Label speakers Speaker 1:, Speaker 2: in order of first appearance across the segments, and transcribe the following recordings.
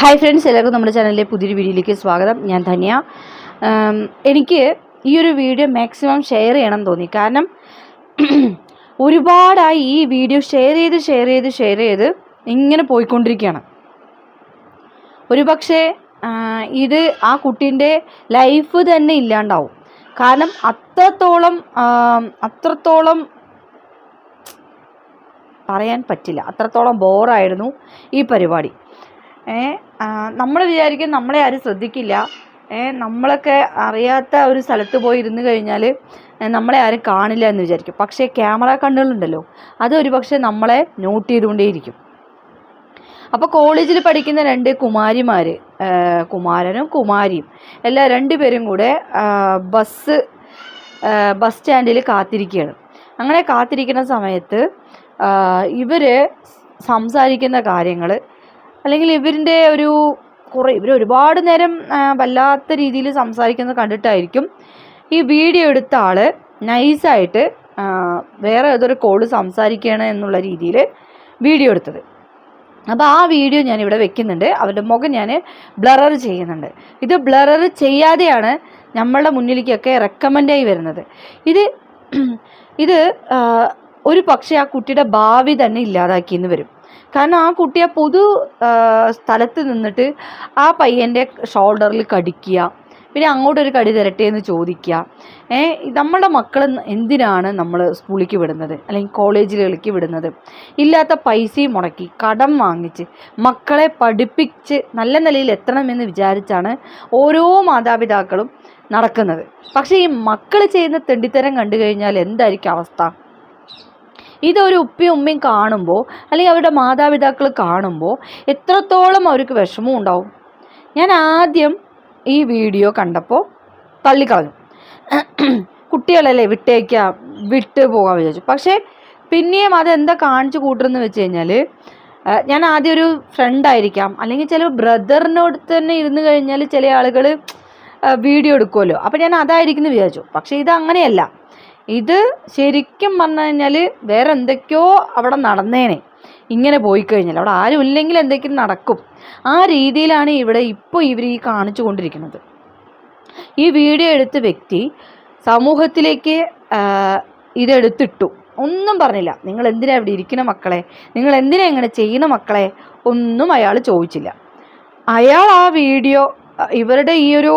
Speaker 1: Hi friends എല്ലാവർക്കും നമ്മുടെ ചാനലിലെ പുതിയൊരു വീഡിയോയിലേക്ക് സ്വാഗതം. ഞാൻ ധന്യ. എനിക്ക് ഈ ഒരു വീഡിയോ മാക്സിമം ഷെയർ ചെയ്യണം തോന്നി. കാരണം ഒരുപാടായി ഈ വീഡിയോ ഷെയർ ചെയ്ത് ഷെയർ ചെയ്ത് ഷെയർ ചെയ്ത് ഇങ്ങനെ പോയിക്കൊണ്ടിരിക്കുകയാണ്. ഒരു പക്ഷേ ഇത് ആ കുട്ടീന്റെ ലൈഫ് തന്നെ ഇല്ലാണ്ടാവും. കാരണം അത്രത്തോളം അത്രത്തോളം പറയാൻ പറ്റില്ല. അത്രത്തോളം ബോറായിരുന്നു ഈ പരിപാടി. ഏ നമ്മൾ വിചാരിക്കും നമ്മളെ ആരും ശ്രദ്ധിക്കില്ല. നമ്മളൊക്കെ അറിയാത്ത ഒരു സ്ഥലത്ത് പോയി ഇരുന്ന് കഴിഞ്ഞാൽ നമ്മളെ ആരും കാണില്ല എന്ന് വിചാരിക്കും. പക്ഷേ ക്യാമറ കണ്ണുകളുണ്ടല്ലോ അത് ഒരു പക്ഷേ നമ്മളെ നോട്ട് ചെയ്തുകൊണ്ടേയിരിക്കും. അപ്പോൾ കോളേജിൽ പഠിക്കുന്ന രണ്ട് കുമാരിമാർ കുമാരനും കുമാരിയും എല്ലാ രണ്ടുപേരും കൂടെ ബസ് ബസ് സ്റ്റാൻഡിൽ കാത്തിരിക്കുകയാണ്. അങ്ങനെ കാത്തിരിക്കുന്ന സമയത്ത് ഇവർ സംസാരിക്കുന്ന കാര്യങ്ങൾ അല്ലെങ്കിൽ ഇവരിന്റെ ഒരു കുറേ ഇവർ ഒരുപാട് നേരം വല്ലാത്ത രീതിയിൽ സംസാരിക്കുന്നത് കണ്ടിട്ടായിരിക്കും ഈ വീഡിയോ എടുത്ത ആൾ നൈസായിട്ട് വേറെ ഏതൊരു കോൾ സംസാരിക്കണം എന്നുള്ള രീതിയിൽ വീഡിയോ എടുത്തത്. അപ്പോൾ ആ വീഡിയോ ഞാൻ ഇവിടെ വെക്കുന്നുണ്ട്. അവരുടെ മുഖം ഞാൻ ബ്ലറർ ചെയ്യുന്നുണ്ട്. ഇത് ബ്ലറർ ചെയ്യാതെയാണ് നമ്മളുടെ മുന്നിലേക്കൊക്കെ റെക്കമെൻഡായി വരുന്നത്. ഇത് ഇത് ഒരു പക്ഷേ ആ കുട്ടിയുടെ ഭാവി തന്നെ ഇല്ലാതാക്കിയെന്ന് വരും. കാരണം ആ കുട്ടി ആ പൊതു സ്ഥലത്ത് നിന്നിട്ട് ആ പയ്യന്റെ ഷോൾഡറിൽ കടിക്കുക പിന്നെ അങ്ങോട്ടൊരു കടി തരട്ടെ എന്ന് ചോദിക്കുക. ഏ നമ്മുടെ മക്കൾ എന്തിനാണ് നമ്മൾ സ്കൂളിലേക്ക് വിടുന്നത്? അല്ലെങ്കിൽ കോളേജിൽ കളിക്ക് വിടുന്നത്? ഇല്ലാത്ത പൈസയും മുടക്കി കടം വാങ്ങിച്ച് മക്കളെ പഠിപ്പിച്ച് നല്ല നിലയിൽ എത്തണമെന്ന് വിചാരിച്ചാണ് ഓരോ മാതാപിതാക്കളും നടക്കുന്നത്. പക്ഷേ ഈ മക്കൾ ചെയ്യുന്ന തെണ്ടിത്തരം കണ്ടു കഴിഞ്ഞാൽ എന്തായിരിക്കും അവസ്ഥ? ഇതൊരു ഉപ്പയും ഉമ്മയും കാണുമ്പോൾ അല്ലെങ്കിൽ അവരുടെ മാതാപിതാക്കൾ കാണുമ്പോൾ എത്രത്തോളം അവർക്ക് വിഷമം ഉണ്ടാവും. ഞാൻ ആദ്യം ഈ വീഡിയോ കണ്ടപ്പോൾ തള്ളിക്കളഞ്ഞു. കുട്ടികളല്ലേ വിട്ടേക്കാം വിട്ട് പോകാൻ വിചാരിച്ചു. പക്ഷേ പിന്നെയും അതെന്താ കാണിച്ചു കൂട്ടുമെന്ന് വെച്ച് കഴിഞ്ഞാൽ ഞാൻ ആദ്യം ഒരു ഫ്രണ്ടായിരിക്കാം അല്ലെങ്കിൽ ചില ബ്രദറിനോട് തന്നെ ഇരുന്ന് കഴിഞ്ഞാൽ ചില ആളുകൾ വീഡിയോ എടുക്കുമല്ലോ. അപ്പോൾ ഞാൻ അതായിരിക്കുന്നു വിചാരിച്ചു. പക്ഷേ ഇത് അങ്ങനെയല്ല ഇത് ശരിക്കും പറഞ്ഞു കഴിഞ്ഞാൽ വേറെ എന്തൊക്കെയോ അവിടെ നടന്നേനെ. ഇങ്ങനെ പോയി കഴിഞ്ഞാൽ അവിടെ ആരും ഇല്ലെങ്കിൽ എന്തെങ്കിലും നടക്കും. ആ രീതിയിലാണ് ഇവിടെ ഇപ്പോൾ ഇവർ ഈ കാണിച്ചു കൊണ്ടിരിക്കുന്നത്. ഈ വീഡിയോ എടുത്ത വ്യക്തി സമൂഹത്തിലേക്ക് ഇതെടുത്തിട്ടു. ഒന്നും പറഞ്ഞില്ല. നിങ്ങൾ എന്തിനാ ഇവിടെ ഇരിക്കുന്ന മക്കളെ? നിങ്ങൾ എന്തിനാ ഇങ്ങനെ ചെയ്യുന്ന മക്കളെ? ഒന്നും അയാൾ ചോദിച്ചില്ല. അയാൾ ആ വീഡിയോ ഇവരുടെ ഈ ഒരു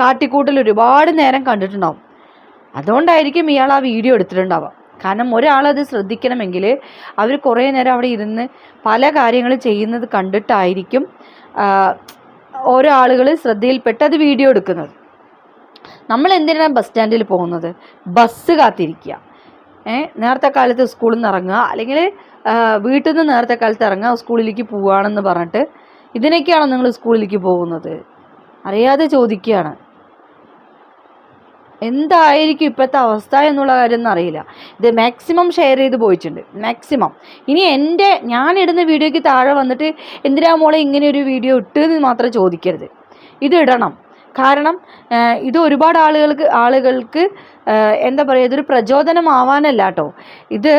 Speaker 1: കാട്ടിക്കൂട്ടിൽ ഒരുപാട് നേരം കണ്ടിട്ടുണ്ടാവും. അതുകൊണ്ടായിരിക്കും ഇയാൾ ആ വീഡിയോ എടുത്തിട്ടുണ്ടാവുക. കാരണം ഒരാളത് ശ്രദ്ധിക്കണമെങ്കിൽ അവർ കുറേ നേരം അവിടെ ഇരുന്ന് പല കാര്യങ്ങൾ ചെയ്യുന്നത് കണ്ടിട്ടായിരിക്കും ഓരോ ആളുകൾ ശ്രദ്ധയിൽപ്പെട്ട് അത് വീഡിയോ എടുക്കുന്നത്. നമ്മൾ എന്തിനാണ് ബസ് സ്റ്റാൻഡിൽ പോകുന്നത്? ബസ് കാത്തിരിക്കുക. ഏ നേരത്തെ കാലത്ത് സ്കൂളിൽ നിന്ന് ഇറങ്ങുക അല്ലെങ്കിൽ വീട്ടിൽ നിന്ന് നേരത്തെ കാലത്ത് ഇറങ്ങുക സ്കൂളിലേക്ക് പോവുകയാണെന്ന് പറഞ്ഞിട്ട് ഇതിനൊക്കെയാണോ നിങ്ങൾ സ്കൂളിലേക്ക് പോകുന്നത്? അറിയാതെ ചോദിക്കുകയാണ്. എന്തായിരിക്കും ഇപ്പോഴത്തെ അവസ്ഥ എന്നുള്ള കാര്യമൊന്നും അറിയില്ല. ഇത് മാക്സിമം ഷെയർ ചെയ്ത് പോയിട്ടുണ്ട്. മാക്സിമം ഇനി എന്റെ ഞാൻ ഇടുന്ന വീഡിയോയ്ക്ക് താഴെ വന്നിട്ട് എന്തിനാ മോളെ ഇങ്ങനെ ഒരു വീഡിയോ ഇട്ട് എന്ന് മാത്രം ചോദിക്കരുത്. ഇത് ഇടണം. കാരണം ഇത് ഒരുപാട് ആളുകൾക്ക് ആളുകൾക്ക് എന്താ പറയുക ഇതൊരു പ്രചോദനമാവാനല്ല കേട്ടോ ഇത്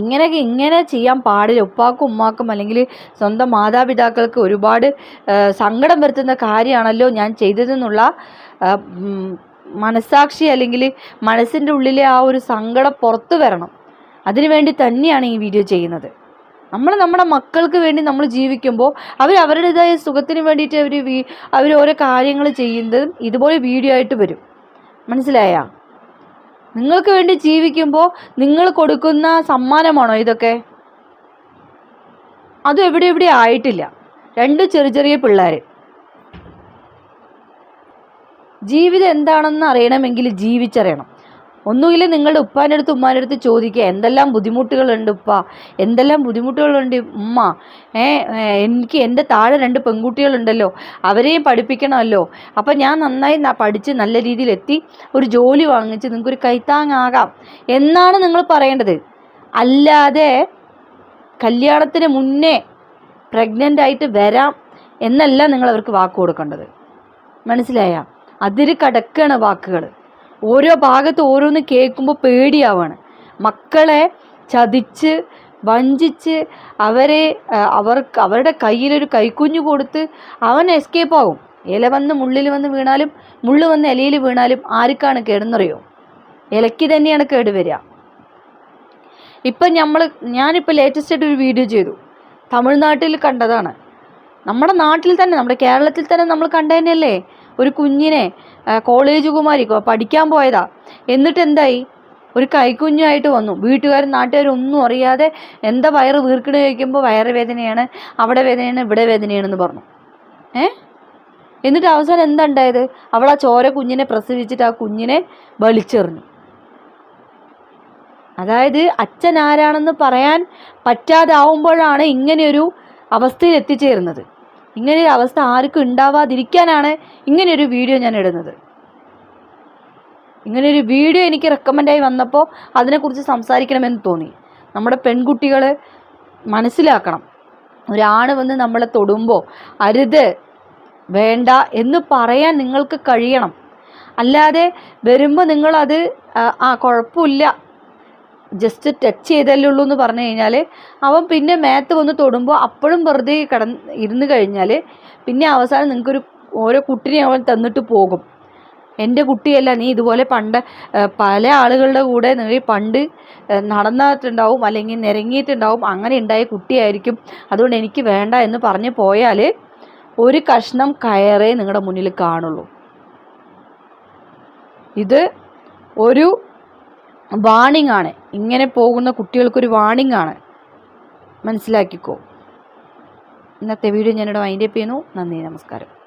Speaker 1: ഇങ്ങനെ ഇങ്ങനെ ചെയ്യാൻ പാടില്ല. ഉപ്പാക്കും ഉമ്മാക്കും അല്ലെങ്കിൽ സ്വന്തം മാതാപിതാക്കൾക്ക് ഒരുപാട് സങ്കടം വരുത്തുന്ന കാര്യമാണല്ലോ ഞാൻ ചെയ്തതെന്നുള്ള മനസാക്ഷി അല്ലെങ്കിൽ മനസ്സിന്റെ ഉള്ളിലെ ആ ഒരു സങ്കടം പുറത്തു വരണം. അതിനു വേണ്ടി തന്നെയാണ് ഈ വീഡിയോ ചെയ്യുന്നത്. നമ്മൾ നമ്മുടെ മക്കൾക്ക് വേണ്ടി നമ്മൾ ജീവിക്കുമ്പോൾ അവർ അവരുടേതായ സുഖത്തിന് വേണ്ടിയിട്ട് അവർ അവർ ഓരോ കാര്യങ്ങൾ ചെയ്യുന്നതും ഇതുപോലെ വീഡിയോ ആയിട്ട് വരും. മനസ്സിലായ? നിങ്ങൾക്ക് വേണ്ടി ജീവിക്കുമ്പോൾ നിങ്ങൾ കൊടുക്കുന്ന സമ്മാനമാണോ ഇതൊക്കെ? അതും എവിടെ എവിടെ ആയിട്ടില്ല. രണ്ട് ചെറിയ ചെറിയ പിള്ളേർ ജീവിതം എന്താണെന്ന് അറിയണമെങ്കിൽ ജീവിച്ചറിയണം. ഒന്നുകിൽ നിങ്ങളുടെ ഉപ്പാന്റെ അടുത്ത് ഉമ്മാന്റെ അടുത്ത് ചോദിക്കുക എന്തെല്ലാം ബുദ്ധിമുട്ടുകളുണ്ട് ഉപ്പ? എന്തെല്ലാം ബുദ്ധിമുട്ടുകളുണ്ട് ഉമ്മ? ഏ എനിക്ക് എന്റെ താഴെ രണ്ട് പെൺകുട്ടികളുണ്ടല്ലോ അവരെയും പഠിപ്പിക്കണമല്ലോ. അപ്പം ഞാൻ നന്നായി പഠിച്ച് നല്ല രീതിയിൽ എത്തി ഒരു ജോലി വാങ്ങിച്ച് നിങ്ങൾക്കൊരു കൈത്താങ്ങാകാം എന്നാണ് നിങ്ങൾ പറയേണ്ടത്. അല്ലാതെ കല്യാണത്തിന് മുന്നേ പ്രഗ്നന്റ് ആയിട്ട് വരാം എന്നല്ല നിങ്ങൾ അവർക്ക് വാക്ക് കൊടുക്കേണ്ടത്. മനസ്സിലായ? അതിര് കടക്കാണ് വാക്കുകൾ ഓരോ ഭാഗത്ത് ഓരോന്ന് കേൾക്കുമ്പോൾ പേടിയാവാണ്. മക്കളെ ചതിച്ച് വഞ്ചിച്ച് അവരെ അവർക്ക് അവരുടെ കയ്യിലൊരു കൈക്കുഞ്ഞു കൊടുത്ത് അവൻ എസ്കേപ്പ് ആകും ഇല വന്ന് മുള്ളിൽ വന്ന് വീണാലും മുള്ളു വന്ന് ഇലയിൽ വീണാലും ആർക്കാണ് കേടെന്നറിയോ? ഇലയ്ക്ക് തന്നെയാണ് കേട് വരിക. ഇപ്പം നമ്മൾ ഞാനിപ്പോൾ ലേറ്റസ്റ്റ് ആയിട്ട് ഒരു വീഡിയോ ചെയ്തു. തമിഴ്നാട്ടിൽ കണ്ടതാണ്. നമ്മുടെ നാട്ടിൽ തന്നെ നമ്മുടെ കേരളത്തിൽ തന്നെ നമ്മൾ കണ്ടതന്നെയല്ലേ? ഒരു കുഞ്ഞിനെ കോളേജ് കുമാരി പഠിക്കാൻ പോയതാ. എന്നിട്ട് എന്തായി? ഒരു കൈക്കുഞ്ഞായിട്ട് വന്നു. വീട്ടുകാരും നാട്ടുകാരും ഒന്നും അറിയാതെ എന്താ വയറ് വീർക്കണ ചോദിക്കുമ്പോൾ വയറ് വേദനയാണ് അവിടെ വേദനയാണ് ഇവിടെ വേദനയാണെന്ന് പറഞ്ഞു. ഏ? എന്നിട്ട് അവസാനം എന്താ അവൾ ആ ചോര കുഞ്ഞിനെ പ്രസവിച്ചിട്ട് ആ കുഞ്ഞിനെ വലിച്ചെറിഞ്ഞു. അതായത് അച്ഛൻ ആരാണെന്ന് പറയാൻ പറ്റാതാവുമ്പോഴാണ് ഇങ്ങനെയൊരു അവസ്ഥയിൽ എത്തിച്ചേരുന്നത് ഇങ്ങനെയൊരു അവസ്ഥ ആർക്കും ഉണ്ടാവാതിരിക്കാനാണ് ഇങ്ങനെയൊരു വീഡിയോ ഞാൻ ഇടുന്നത്. ഇങ്ങനെയൊരു വീഡിയോ എനിക്ക് റെക്കമെൻഡായി വന്നപ്പോൾ അതിനെക്കുറിച്ച് സംസാരിക്കണമെന്ന് തോന്നി. നമ്മുടെ പെൺകുട്ടികൾ മനസ്സിലാക്കണം. ഒരാണ് വന്ന് നമ്മളെ തൊടുമ്പോൾ അരുത് വേണ്ട എന്ന് പറയാൻ നിങ്ങൾക്ക് കഴിയണം. അല്ലാതെ വരുമ്പോൾ നിങ്ങളത് ആ കുഴപ്പമില്ല ജസ്റ്റ് ടച്ച് ചെയ്തല്ലേ ഉള്ളൂ എന്ന് പറഞ്ഞു കഴിഞ്ഞാൽ അവൻ പിന്നെ മേത്ത് വന്ന് തൊടുമ്പോൾ അപ്പോഴും വെറുതെ കിടന്ന് ഇരുന്ന് കഴിഞ്ഞാൽ പിന്നെ അവസാനം നിങ്ങൾക്കൊരു ഓരോ കുട്ടിനെ അവൻ തന്നിട്ട് പോകും. എന്റെ കുട്ടിയല്ല നീ ഇതുപോലെ പണ്ട് പല ആളുകളുടെ കൂടെ നീ പണ്ട് നടന്നിട്ടുണ്ടാവും അല്ലെങ്കിൽ നിരങ്ങിയിട്ടുണ്ടാവും അങ്ങനെ ഉണ്ടായ കുട്ടിയായിരിക്കും. അതുകൊണ്ട് എനിക്ക് വേണ്ട എന്ന് പറഞ്ഞ് പോയാൽ ഒരു കഷ്ണം കയറേ നിങ്ങളുടെ മുന്നിൽ കാണുള്ളൂ. ഇത് ഒരു വാണിംഗ് ആണ്. ഇങ്ങനെ പോകുന്ന കുട്ടികൾക്കൊരു വാണിംഗ് ആണ്. മനസ്സിലാക്കിക്കോ. ഇന്നത്തെ വീഡിയോ ഞാനിവിടെ വൈൻഡപ്പ് ചെയ്യുന്നു. നന്ദി നമസ്കാരം.